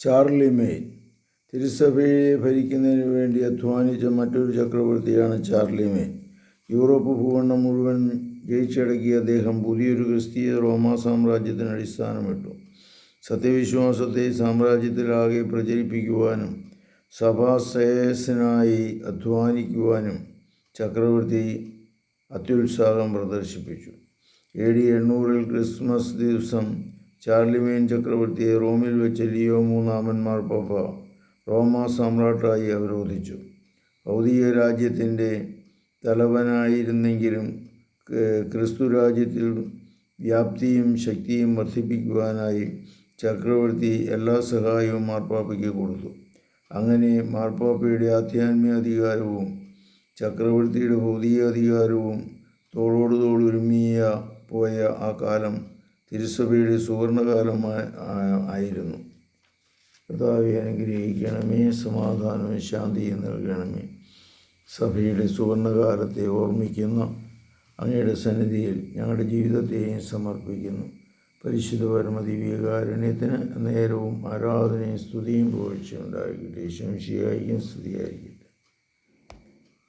Charlie main. തിരുസഭയെ ഭരിക്കുന്നതിന് വേണ്ടി അധ്വാനിച്ച മറ്റൊരു ചക്രവർത്തിയാണ് ചാർലി മെയിൻ. യൂറോപ്പ് ഭൂഖണ്ഡം മുഴുവൻ ജയിച്ചടക്കിയ അദ്ദേഹം പുതിയൊരു ക്രിസ്തീയ റോമാ സാമ്രാജ്യത്തിന് അടിസ്ഥാനമിട്ടു. സത്യവിശ്വാസത്തെ സാമ്രാജ്യത്തിലാകെ പ്രചരിപ്പിക്കുവാനും സഭാശ്രേയസ്സിനായി അധ്വാനിക്കുവാനും ചക്രവർത്തി അത്യുത്സാഹം പ്രദർശിപ്പിച്ചു. എ ഡി എണ്ണൂറിൽ ക്രിസ്മസ് ദിവസം ചാർലിമേൻ ചക്രവർത്തിയെ റോമിൽ വെച്ച് ലിയോ മൂന്നാമൻ മാർപ്പാപ്പ റോമ സാമ്രാട്ടായി അവരോധിച്ചു. ഭൗതിക രാജ്യത്തിന്റെ തലവനായിരുന്നെങ്കിലും ക്രിസ്തു രാജ്യത്തിൽ വ്യാപ്തിയും ശക്തിയും വർദ്ധിപ്പിക്കുവാനായി ചക്രവർത്തി എല്ലാ സഹായവും മാർപ്പാപ്പയ്ക്ക് കൊടുത്തു. അങ്ങനെ മാർപ്പാപ്പയുടെ ആധ്യാത്മിക അധികാരവും ചക്രവർത്തിയുടെ ഭൗതിക അധികാരവും തോൾ പോയ ആ കാലം തിരുസഭയുടെ സുവർണകാലമായി ആയിരുന്നു. കർത്താവെ അനുഗ്രഹിക്കണമേ സമാധാനവും ശാന്തിയും നൽകണമേ. സഭയുടെ സുവർണകാലത്തെ ഓർമ്മിക്കുന്ന. അങ്ങയുടെ സന്നിധിയിൽ ഞങ്ങളുടെ ജീവിതത്തെയും സമർപ്പിക്കുന്നു. പരിശുദ്ധ പരമദിവ്യകാരുണ്യത്തിന് നേരവും ആരാധനയും സ്തുതിയും പോഴ്ചയുണ്ടായിരിക്കട്ടെ ശംശിയായിരിക്കും സ്തുതിയായിരിക്കും.